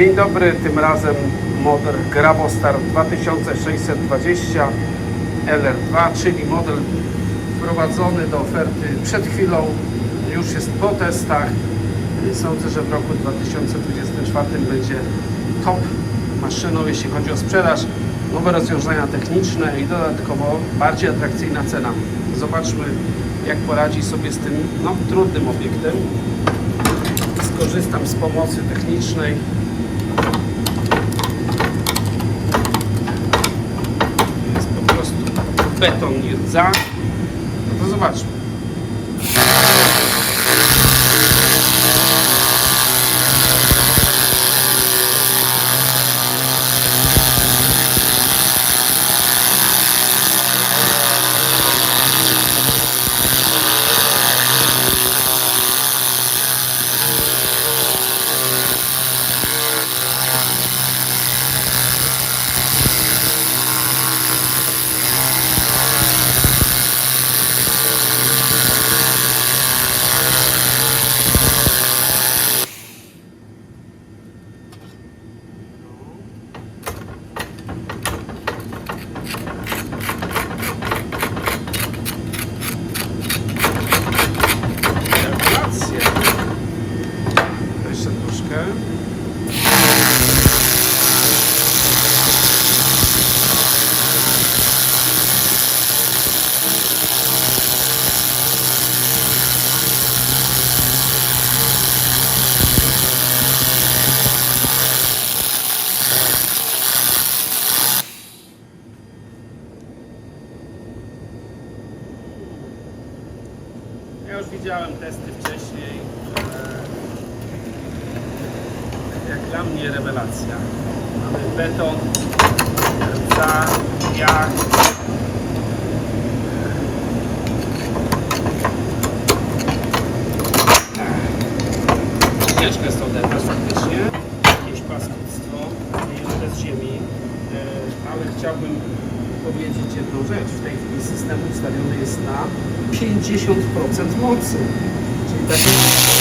Dzień dobry, tym razem model Gravostar 2620 LR2, czyli model wprowadzony do oferty przed chwilą, już jest po testach. Sądzę, że w roku 2024 będzie top maszyną, jeśli chodzi o sprzedaż, nowe rozwiązania techniczne i dodatkowo bardziej atrakcyjna cena. Zobaczmy, jak poradzi sobie z tym no, trudnym obiektem. Skorzystam z pomocy technicznej. jest po prostu beton i rdza. No to zobaczmy. Rewelacja. To troszkę. Ja już widziałem testy wcześniej. Dla mnie rewelacja. Mamy beton, rdza, piach. Ciężko jest to faktycznie. Jakieś paskudstwo, nie bez ziemi. E, Ale chciałbym powiedzieć jedną rzecz. W tej chwili system ustawiony jest na 50% mocy. Czyli tak